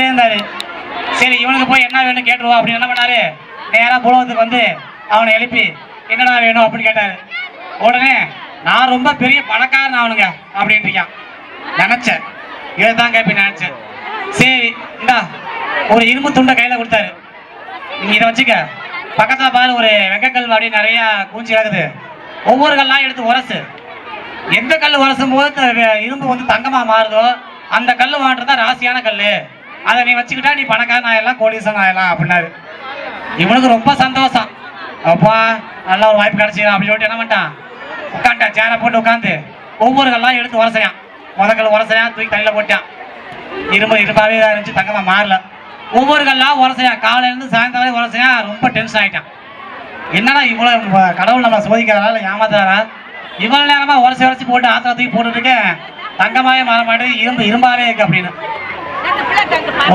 பார்த்துட்டே இருந்தாரு. சரி இவனுக்கு போய் என்ன வேணும் கேட்டுருவோம் அப்படின்னு என்ன பண்ணாரு? நேராக புலவத்துக்கு வந்து அவனை எழுப்பி என்னடா வேணும்? அப்படின்னு கேட்டாரு. உடனே நான் ரொம்ப பெரிய பணக்காரன் அவனுங்க அப்படின்னு இருக்கான். நினைச்சேன். இதுதான் கேட்பேன் நினைச்சேன். சரி இந்தா ஒரு இரும்பு துண்டை கையில கொடுத்தாரு. நீங்க இதை வச்சுக்க. பக்கத்துல பாரு ஒரு வெங்கக்கல் அப்படி நிறைய கூஞ்சி கிடக்குது. ஒவ்வொரு கல்லாம் எடுத்து உரசு. எந்த கல் உரசும் போது இரும்பு வந்து தங்கமா மாறுதோ அந்த கல் வாங்குறது தான் ராசியான கல் அதை நீ வச்சுக்கிட்டா நீ பணக்காரன் ஆயிடலாம் கோடீஸ்வரன் ஆயிடலாம் அப்படின்னாரு. இவனுக்கு ரொம்ப சந்தோஷம். அப்பா நல்ல ஒரு வாய்ப்பு கிடைச்சிடும் அப்படின்னு சொல்லிட்டு என்ன பண்ணிட்டான்? உட்காந்துட்டான் சேரை போட்டு உட்காந்து ஒவ்வொரு கல்லாம் எடுத்து உரசையான் முத உரசையான் தூக்கி தண்ணியில் போட்டான். இரும்பு இருப்பாவே தான் இருந்துச்சு தங்கமாக மாறல. ஒவ்வொரு உரசையான் காலையிலேருந்து சாயந்தரம் வரை உரசையான் ரொம்ப டென்ஷன் ஆகிட்டான் என்னடா இவ்வளோ கடவுள் நம்மளை சோதிக்கிறாரா இல்லை ஏமாத்துறாரா? இவ்வளோ நேரமாக உரசி உரசி போட்டு ஆத்திர தூக்கி போட்டுட்டு இருக்கேன். மாற மாட்டேன் இரும்பு இரும்பாவே இருக்கு அப்படின்னு.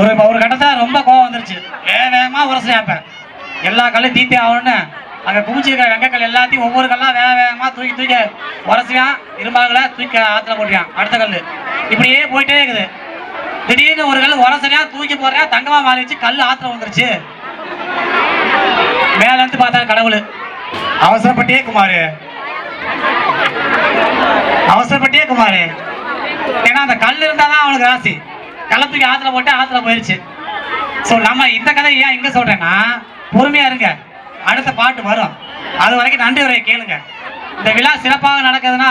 ஒரு ஒரு கட்டத்தில் ரொம்ப கோவம் வந்துருச்சு. வேக வேகமா உரசையான் இப்ப எல்லா கல்லும் தீத்தே ஆகணும்னு. அங்கே குமிச்சிருக்கிற வெங்கக்கல் எல்லாத்தையும் ஒவ்வொரு கல்லாக வேக வேகமாக தூக்கி தூக்கி உரசியான் இரும்பாகல தூக்கி ஆற்றுல போட்டியான் அடுத்த கல் இப்படியே போயிட்டே இருக்குது. திடீர்னு ஒரு கல் உரசனையா தூக்கி போடுறேன் மாறி மாறிடுச்சு கல் ஆற்றுல வந்துருச்சு. மேலேருந்து பார்த்தா கடவுள். அவசரப்பட்டே குமார். அவசரப்பட்டே குமார். ஏன்னா அந்த கல் இருந்தால் தான் அவனுக்கு ராசி. கல்லை ஆத்துல போட்டு ஆத்துல போயிருச்சு. ஸோ நம்ம இந்த கதை ஏன் இங்க சொல்றேன்னா பொறுமையா இருங்க. அடுத்த பாட்டு வரும். அது வரைக்கும் நன்றி உரையை கேளுங்க. இந்த விழா சிறப்பாக நடக்குதுன்னா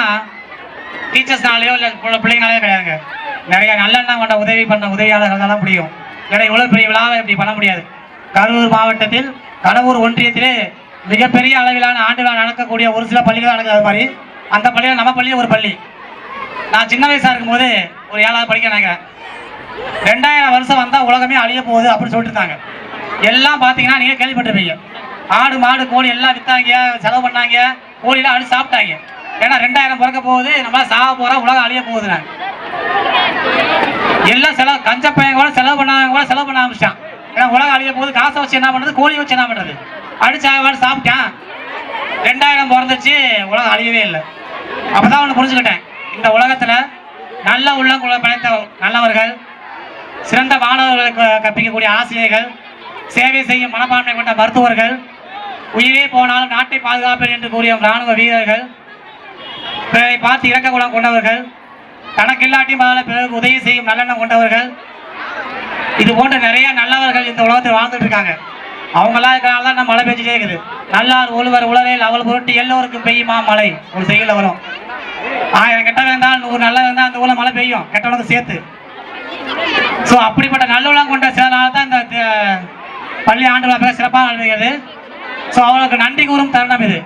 டீச்சர்ஸ்னாலேயோ இல்லை பிள்ளைங்களாலேயோ கிடையாதுங்க. நிறைய நல்லெண்ணம் கொண்ட உதவி பண்ண உதவியாளர்கள் தான் முடியும். இல்லை இவ்வளோ பெரிய விழாவை இப்படி பண்ண முடியாது. கரூர் மாவட்டத்தில் கடவுர் ஒன்றியத்திலே மிகப்பெரிய அளவிலான ஆண்டு விழா நடக்கக்கூடிய ஒரு சில பள்ளிகள் நடக்குது அது மாதிரி அந்த பள்ளியில் நம்ம பள்ளியில் ஒரு பள்ளி. நான் சின்ன வயசாக இருக்கும்போது ஒரு ஏழாவது படிக்க நினைக்கிறேன். ரெண்டாயிரம் வருஷம் வந்தால் உலகமே அழிய போகுது அப்படின்னு சொல்லிட்டு இருந்தாங்க எல்லாம் பார்த்தீங்கன்னா நீங்கள் கேள்விப்பட்டிருப்பீங்க. ஆடு மாடு கோழி எல்லாம் வித்தாங்க செலவு பண்ணாங்க கோழிலாம் அடி சாப்பிட்டாங்க. ஏன்னா ரெண்டாயிரம் பிறக்க போகுது நம்ம சாக போகிறோம் உலகம் அழிய போகுது நான் எல்லாம் செலவு கஞ்ச பையன் கூட செலவு பண்ணாங்க கூட செலவு பண்ண ஆரம்பிச்சிட்டான். ஏன்னா உலகம் அழிய போகுது காசை வச்சு என்ன பண்ணுறது கோழி வச்சு என்ன பண்ணுறது அடிச்சாக சாப்பிட்டான். ரெண்டாயிரம் பிறந்துச்சு உலகம் அழியவே இல்லை. அப்பதான் ஒன்று புரிஞ்சுக்கிட்டேன். இந்த உலகத்துல நல்ல உள்ளங்குள்ள படைத்த நல்லவர்கள் சிறந்த மாணவர்களுக்கு கற்பிக்கக்கூடிய ஆசிரியர்கள் சேவை செய்யும் மனப்பான்மை கொண்ட மருத்துவர்கள் உயிரே போனால் நாட்டை பாதுகாப்பேன் என்று கூறிய ராணுவ வீரர்கள் பிறரை பார்த்து இறக்க குணம் கொண்டவர்கள் தனக்கில்லாட்டி முதல்ல பிறருக்கு உதவி செய்யும் நல்லெண்ணம் கொண்டவர்கள் இது போன்ற நிறைய நல்லவர்கள் இந்த உலகத்தில் வாழ்ந்துட்டு இருக்காங்க. அவங்களாம் இருக்கிறனால தான் நம்ம மழை பெஞ்சிட்டே இருக்குது. நல்லார் ஒருவர் உலரில் அவள் பொருட்டு எல்லோருக்கும் பெய்யுமா மழை? ஒரு செய்யல வரும். ஆயிரம் கெட்ட வேண்டாம் நூறு நல்ல வேண்டாம் அந்த ஊரில் மழை பெய்யும். கெட்டவனுக்கு சேர்த்து. ஸோ அப்படிப்பட்ட நல்லுள்ளம் கொண்ட சிலனால தான் இந்த பள்ளி ஆண்டு விழா சிறப்பாக நடந்தது. ஸோ அவர்களுக்கு நன்றி கூறும் தருணம் இது.